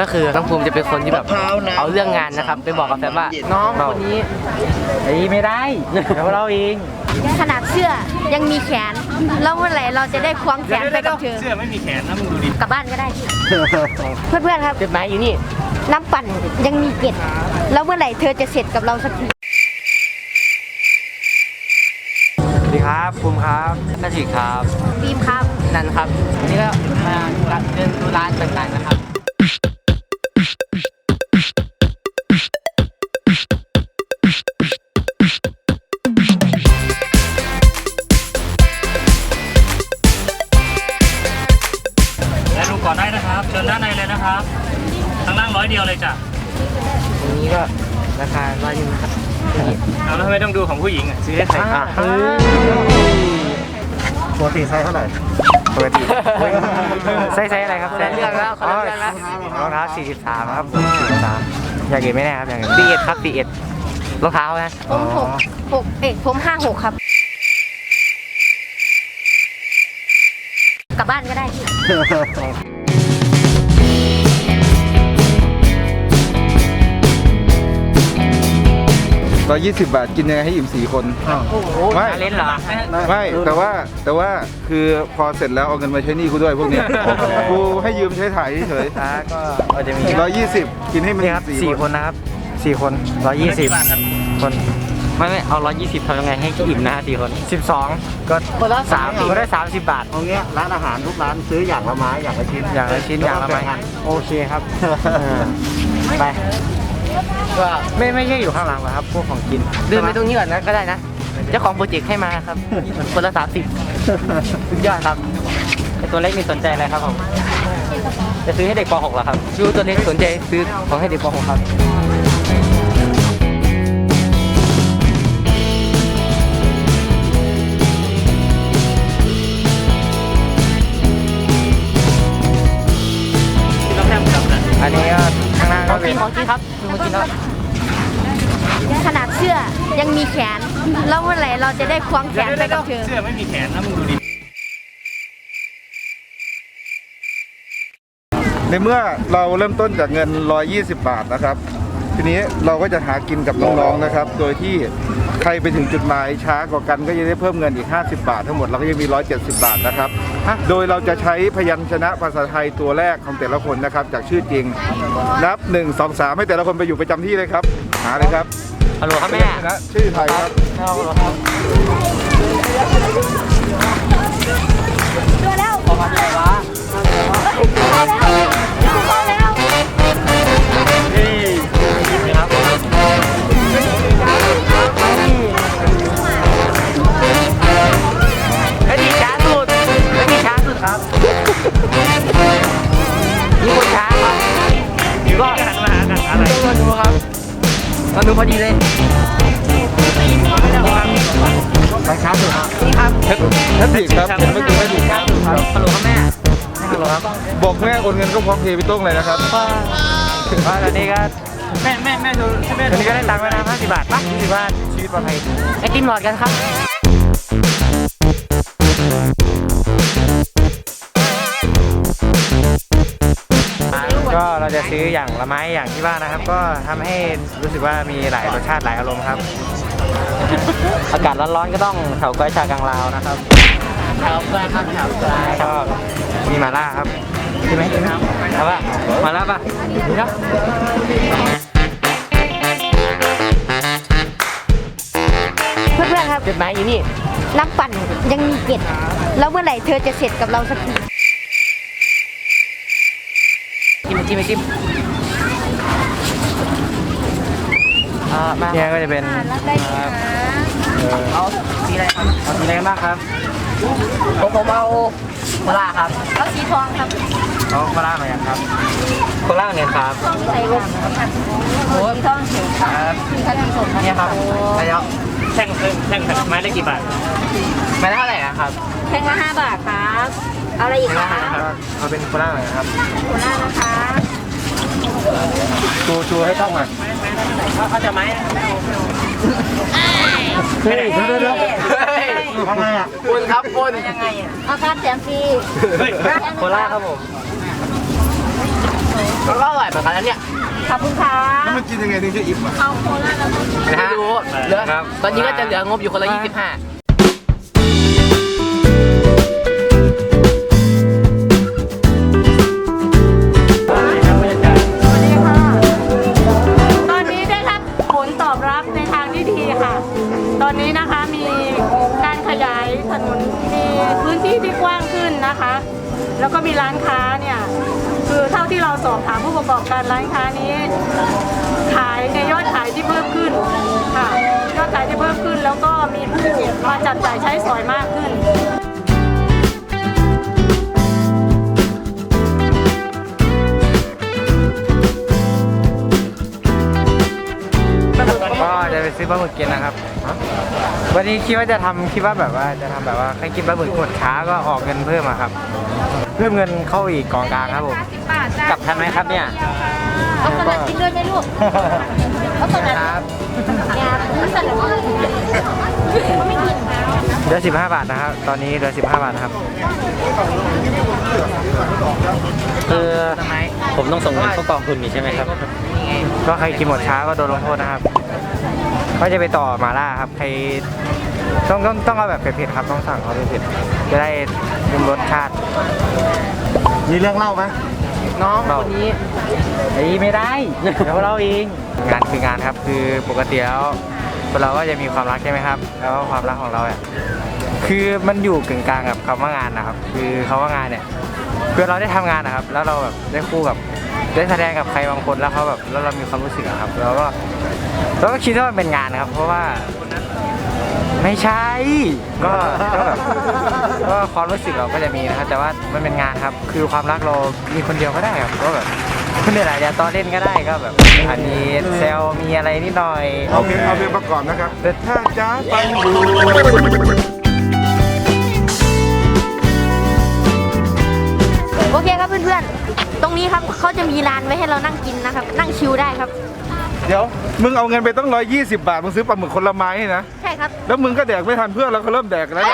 ก็คือน้องภูมิจะเป็นคนที่แบบเอาเรื่องงานนะครับ ไปบอกกับแฟนว่าน้องคนนี้ไอ้ไม่ได้เดี๋ยวเราเองขนาดเสื้อยังมีแขนแล้วเมื่อไหร่เราจะได้ควงแขนไปกับเธอเสื้อไม่มีแขนนะมึงดูดิกลับบ้านก็ได้ เพื่อนๆครับจดหมายอยู่นี่น้ำปั่นยังมีเกล็ดแล้วเมื่อไหร่เธอจะเสร็จกับเราสักทีสวัสดีครับภูมิครับนาทีครับบีมครับนันครับวันนี้ก็มาเดินดูร้านต่างๆนะครับ ร้อยเดียวเลยจ้ะอันนี้ก็ราคาร้อยหนึงนะครับนี่เอาแล้วทำไมต้องดูของผู้หญิงอะซื้อให้ใครอะปกติไซส์เท่าไหร่ปกติไซส์ไซส์อะไรครับเรื่องแล้วคนละเรื่องแล้ว รองเท้า43ครับ43อยากเห็นไหมเนะครับอยากเห็นปีเอ็ดครับปีเอ็ดรองเท้านะผมหกหกเอ็ดผมห้าหกครับ กลับบ้านก็ได้ ร้อยยี่สิบบาทกินยังไงให้อิ่มสี่คนโอ้โหไม่ชาเลนจ์เหรอ ไม่แต่ว่าแต่ว่าคือพอเสร็จแล้วเอาเงินมาใช้หนี้กูด้วยพวกเนี้ยกูให้ยืมใช้ถ่ายเฉยอ่าก็ก็จะมีร้อยยี่สิบกินให้มันนี่ครับสี่สี่คคนนนะครับสี่คนร้อยยี่สิบคนไม่ไม่เอาร้อยยี่สิบทำยังไงให้อิ่มนะฮะสี่คนสิบสองก็สามก็ได้สามสิบบาท เอาเงี้ยร้านอาหารทุกร้านซื้ออย่างละไม้อย่างละชิ้นอย่างละชิ้นอย่างละไม้ แบ่งกันโอเคครับเออไป ก็ไม่ไม่ใช่อยู่ข้างหลังหรอกครับ พวกของกินเดินไปตรงนี้ก่อนนะก็ได้นะ เจ้าของโปรเจกต์ให้มาครับ คนละสามสิบสุดยอดครับไอตัวเล็กมีสนใจอะไรครับผม จะซื้อให้เด็กป .6 เหรอครับดูตัวเล็กสนใจซื้อของให้เด็กป .6 ครับ ข้างหน้าก็เป็นของกินครับคือมากินแล้วขนาดเสื้อยังมีแขน แล้วเมื่อไหร่เราจะได้ควงแขนไปกับเธอ เสื้อไม่มีแขนนะมึงดูดิ ในเมื่อเราเริ่มต้นจากเงิน 120 บาทนะครับ ทีนี้เราก็จะหากินกับน้องๆนะครับ โดยที่ใครไปถึงจุดหมายช้ากว่ากันก็จะได้เพิ่มเงินอีก 50 บาท ทั้งหมดเราก็ยังมี 170 บาทนะครับ โดยเราจะใช้พยัญชนะภาษาไทยตัวแรกของแต่ละคนนะครับ จากชื่อจริง นับ 1 2 3 ให้แต่ละคนไปอยู่ประจำที่เลยครับ หาเลยครับฮัลโหลครับแม่พยัญชนะชื่อไทยครับฮัลโหลครับตัวแล้วออกมาที่ไหนวะตัวแพอดีเลยไปครับนี่ครับถ้าผิดครับเห็นไม่ถูกไม่ถูกครับฮัลโหลครับแม่ฮัลโหลครับบอกแม่โอนเงินก็พร้อมเพย์ไปต้งเลยนะครับว่าว่าตอนนี้ก็แม่แม่แม่ดูแม่ตอนนี้ก็ได้ตังค์ไปแล้ว50บาทป่ะ20บาทชีวิตปลอดภัยไอติมหลอดกันครับ จะซื้ออย่างละไม้อย่างที่บ้านนะครับ ก็ทำให้รู้สึกว่ามีหลายรสชาติหลายอารมณ์ครับ อากาศร้อนๆก็ต้องเฉาก้อยชากังลาวนะครับเฉาก้อยครับเฉาก้อยก็มีหมาล่าครับใช่ไหมเอาป่ะมาล่าป่ะนี่ครับเพื่อนๆครับจดหมายอยู่นี่น้ำปั่นยังมีเกล็ดแล้วเมื่อไหร่เธอจะเสร็จกับเราสักที จิ้มจิ้มจิ้มอ่ามาเนี่ยก็จะเป็นแล้วได้ไหมคะเอาสีอะไรครับเอาสีอะไรกันบ้างครับผมผมเอาโคลาครับเอาสีทองครับเอาโคลาเหมือนกันครับโคลาเนี่ยครับทองที่ใส่กันโอ้สีทองเขียวครับสีขนมสดเนี่ยครับไปแล้วแท่งแท่งแท่งไม้ได้กี่บาทไปเท่าไหร่อะครับแท่งละห้าบาทครับ เอาอะไรอีกคะครับเอาเป็นโคลาเหมือนกันครับหัวหน้านะคะ ชูชูให้ต้องอะเขาจะไหมเฮ้ยเดี๋ยวเดี๋ยวเดี๋ยทำไมอะคุณครับคุณยังไงอะเอาการแถมฟรีเฮ้ยโคลาครับผมมันก็อร่อยเหมือนกันนะเนี่ยขอบคุณค่ะแล้วมันกินยังไงถึงจะอิ่มอะนะฮะเหลือตอนนี้ก็จะเหลืองบอยู่คนละ25 ตอนนี้นะคะมีการขยายถนนมีพื้นที่ที่กว้างขึ้นนะคะ แล้วก็มีร้านค้าเนี่ยคือเท่าที่เราสอบถามผู้ประกอบการร้านค้านี้ ขายในยอดขายที่เพิ่มขึ้นค่ะยอดขายที่เพิ่มขึ้น แล้วก็มีผู้มาจับจ่ายใช้สอยมากขึ้น ซื้อปลาหมึกกินนะครับ วันนี้คิดว่าจะทำคิดว่าแบบว่าจะทำแบบว่าใครกินปลาหมึกหมดช้าก็ออกเงินเพิ่มอะครับ เพิ่มเงินเข้าอีกกองกลางครับผมบาทจ้ากลับทันไหมครับเนี่ย เอาสลัดกินด้วยไหมลูก เอาสลัดครับยาเอาสลัดเขาไม่กินเหลือ15 บาทนะครับ ตอนนี้เหลือ15 บาทนะครับ คือผมต้องส่งเงินเข้ากองทุนนี่ใช่ไหมครับ ก็ใครกินหมดช้าก็โดนลงโทษนะครับ ก็จะไปต่อหมาล่าครับใครต้องต้องต้องเอาแบบเผ็ดๆครับต้องสั่งเขาเผ็ดๆจะได้ปรุงรสชาติ มีเรื่องเล่าไหมน้องคนนี้ไอ้ไม่ได้ เดี๋ยวเราเองงานคืองานครับคือปกติแล้วคนเราก็จะมีความรักใช่ไหมครับ แล้วก็ความรักของเราเนี่ยคือมันอยู่กึ่งกลางกับคำว่างานนะครับ คือคำว่างานเนี่ยคือเราได้ทำงานนะครับ แล้วเราแบบได้คู่กับได้แสดงกับใครบางคนแล้วเขาแบบแล้วเรามีความรู้สึกอะครับ แล้วก็ เราก็คิดว่ามันเป็นงานนะครับ เพราะว่า ไม่ใช่ ก็ก็แบบก็ความรู้สึกเราก็จะมีนะครับแต่ว่ามันเป็นงานครับ คือความรักเรามีคนเดียวก็ได้ครับก็แบบคุณเนี่ยแหละจะตอนเล่นก็ได้ก็แบบอันนี้เซลมีอะไรนิดหน่อยเอาเพลงเอาเพลงประกอบนะครับแต่ถ้าจ้าฟังดูโอเคครับเพื่อนๆ ตรงนี้ครับเขาจะมีร้านไว้ให้เรานั่งกินนะครับ นั่งชิลได้ครับ เดี๋ยวมึงเอาเงินไปต้องร้อยยี่สิบบาทมึงซื้อปลาหมึกคนละไม้นะ ใช่ครับ แล้วมึงก็แดกไม่ทันเพื่อนแล้วเขาเริ่มแดกแล้ว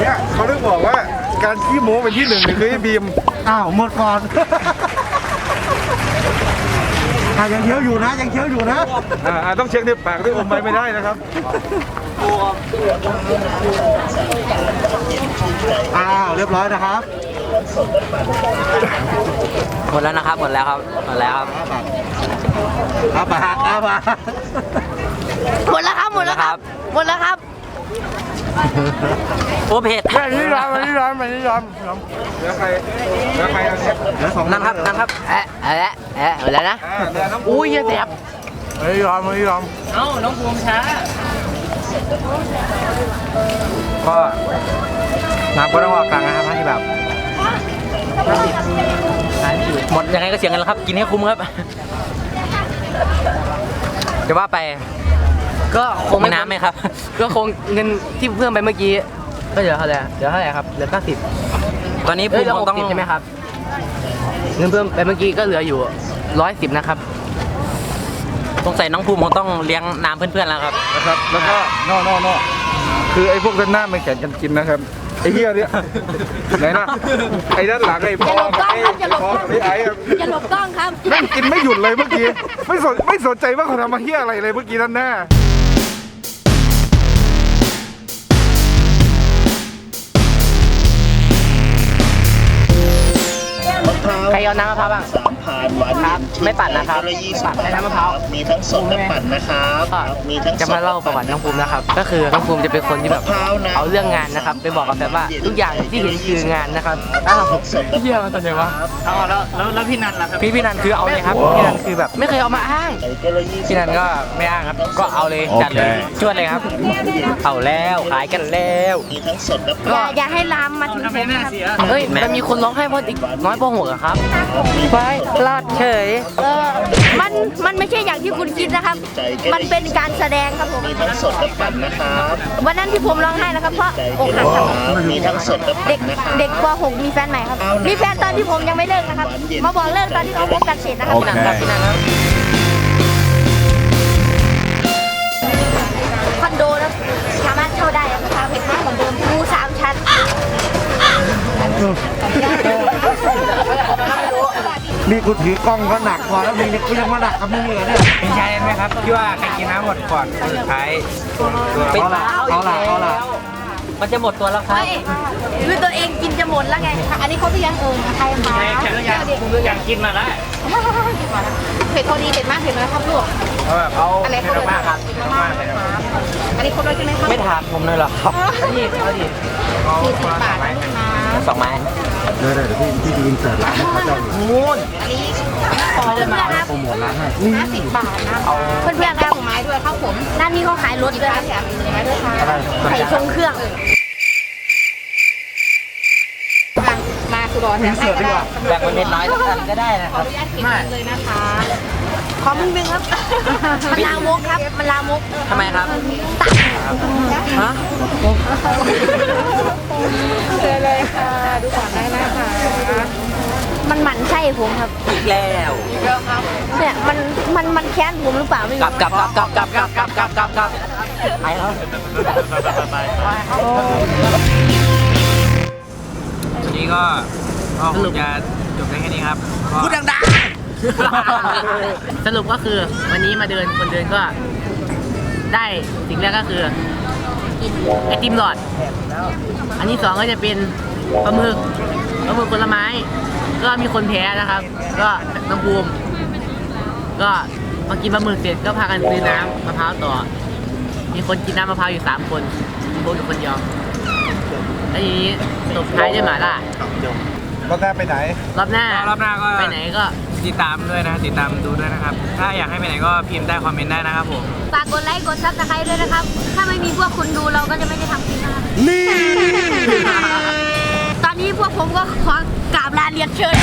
เนี่ยเขาเรื่องบอกว่าการขี้โม้เป็นที่หนึ่งเนี่ยคือไอ้บีม อ้าวหมดก่อน อะยังเคี้ยวอยู่นะยังเคี้ยวอยู่นะ อ่าอ่าต้องเช็คด้วยปากด้วยอมไม้ไม่ได้นะครับ อ้าวเรียบร้อยนะครับ หมดแล้วนะครับ หมดแล้วครับ หมดแล้วครับอาปากอาปากหมดแล้วครับ หมดแล้วครับ หมดแล้วครับ โอ้เผ็ดอันนี้ร้อนอันนี้ร้อนอันนี้ร้อนเหลือใครเหลือใครอันนี้เหลือสองนั่งครับ นั่งครับแอะแอะแอะหมดแล้วนะอ่าเหลือน้องอุ้ยเหี้ยแสบอันนี้ร้อนอันนี้ร้อนเอ้า น้องภูมิช้า ก็น้ำก็ต้องออกกลางนะครับที่แบบหมดยังไงก็เสียเงินแล้วครับ กินให้คุ้มครับจะว่าไปก็คงไม่น้ำไหมครับ ก็คงเงินที่เพิ่มไปเมื่อกี้ ก็เหลือเท่าไหร่เหลือเท่าไหร่ครับเหลือเก้าสิบตอนนี้ภูมิคงต้องใช่ไหมครับ เงินเพิ่มไปเมื่อกี้ก็เหลืออยู่ร้อยสิบนะครับสงสัยน้องภูมิคงต้องเลี้ยงน้ำเพื่อนๆแล้วครับ นะครับ แล้วก็นอกนอกนอกคือไอ้พวกด้านหน้ามันแข่งกันกินนะครับ ไอ้เหี้ยเนี่ยไหนนะไอ้ด้านหลังไอ้พออย่าหลบกล้องครับอย่าหลบพอไอ้ไอ้อะอย่าหลบกล้องครับแม่งกินไม่หยุดเลยเมื่อกี้ ไม่สนไม่สนใจว่าเขาทำมาเหี้ยอะไรเลยเมื่อกี้ด้านหน้าใคร เอาน้ำมะพร้าวบ้าง สามผ่านหวานครับไม่ปั่นนะครับละยี่สิปั่นให้น้ำมะพร้าว มีทั้งสดและปั่นนะครับก็มีทั้งจะมาเล่าประวัติน้องภูมินะครับ ก็คือน้องภูมิจะเป็นคนที่แบบเอาเรื่องงานนะครับ ไปบอกกับแฟนว่าทุกอย่างที่เห็นคืองานนะครับอ้าวสดและเยี่ยมตอนไหนวะเอาแล้วแล้วแล้วพี่นันล่ะครับพี่พี่นันคือเอาเลยครับพี่นันคือแบบไม่เคยเอามาอ้างไก่ก็ละยี่สิพี่บนันก็ไม่อ้างครับ ก็เอาเลยจัดเลยชวดเลยครับ เอาแล้วขายกันแล้วมีทั้งสดและอปั่นย่าอย่าให้ลามมาถึงทำผไมมแม่นะครับเสีย เฮ้ยมันมีคนร้องไห้เพราะเด็กน้อยป .6 อะครับไปลาดเฉย เออมันมันไม่ใช่อย่างที่คุณคิดนะครับ มันเป็นการแสดงครับผมมีทั้งสดและปั่นนะครับวันนั้นที่ผมร้องไห้นะครับเพราะไก่อกก็หักละครับมีทั้งสดและเด็ปั่กนนะครับเด็กป .6 มีแฟนใหม่ครับ มีแฟนตอนที่ผมยังไม่เลิกนะครับ มาบอกเลิกตอนที่เขาพบกันเสร็จนะครับพี่นันครับพี่นันครับคอนโดนะสามารถเช่าได้นะครับคอนโดมูสามชั้น นี่กูถือกล้องก็หนักพอแล้วมึงกูยังมาหนักกับมึงเลยเนี่ยมีใช่ไหมครับที่ว่าใครกินน้ำหมดก่อนคนสุดท้ายเอาละเอาละเอาละมันจะหมดตัวแล้วครับเฮ้ยคือตัวเองกินจะหมดแล้วไง อันนี้เขาไปยังเอิงใครมาแข็งอยากอยากกินมาแล้วเผ็ดพอดีเผ็ดมากเผ็ดน้อยครับลูกเพราะแบบเขาอะไรเผ็ดมากครับเผ็ดมากเลยครับอันนี้ครบแล้วใช่ไหมครับ ไม่ถามผมเลยเหรอครับนี่เอาดิสี่สิบบาทนะลูกนะสองไม้ ได้ได้เดี๋ยวพี่พี่ดีนเสิร์ฟร้านให้เขาเจ้าอยู่มูนอันนี้ขอเพื่อนครับโปรโมทร้านให้ห้าสิบบาทนะเพื่อนๆครับไม้ด้วยข้าวผมด้านนี้เขาขายรถด้วยครับแถมไม้ด้วยค่ะไข่ทรงเครื่อง มาสุดอนแถมให้ก็ได้แบ่งเป็นเม็ดน้อยก็ได้นะขคอรับอนุญาตเก็บเลยนะคะ ขอมึงนึงครับ มันลามกครับ มันลามกทำไมครับฮะเจอเลยค่ะ ดูก่อนได้นะคะ มันหมั่นไส้ผมครับ อีกแล้วเนี่ยมัน มัน มันแค้นผมหรือเปล่าไม่กลัรู้บกลับกลับกลับกลับกลับกลับกลับกลับกลับไปแล้ว วันนี้ก็ก็คงจะจบได้แค่นี้ครับก็ พูดดังๆ สรุปก็คือวันนี้มาเดินคนเดินก็ ได้สิ่งแรกก็คือไอติมหลอด อันที่สองก็จะเป็นปลาหมึกปลาหมึกผลไม้ ก็มีคนแพ้นะครับ ก็น้องบูมก็มากินปลาหมึกเสร็จก็พากันซื้อน้ำมะพร้าวต่อ มีคนกินน้ำมะพร้าวอยู่สามคนบูมอยู่คนเดียวแล้วทีนี้ตบท้ายด้วยหมาล่ารอบหน้าไปไหน รอบหน้ารอบหน้าก็ไปไหนก็ ติดตามด้วยนะติดตามดูด้วยนะครับ ถ้าอยากให้ไปไหนก็พิมพ์ใต้คอมเมนต์ได้นะครับผม ฝากกดไลค์กดซับสไครต์ด้วยนะครับ ถ้าไม่มีพวกคุณดูเราก็จะไม่ได้ทำคลิปนะครับ นี่ตอนนี้พวกผมก็ขอกราบลาเรียนเชิญ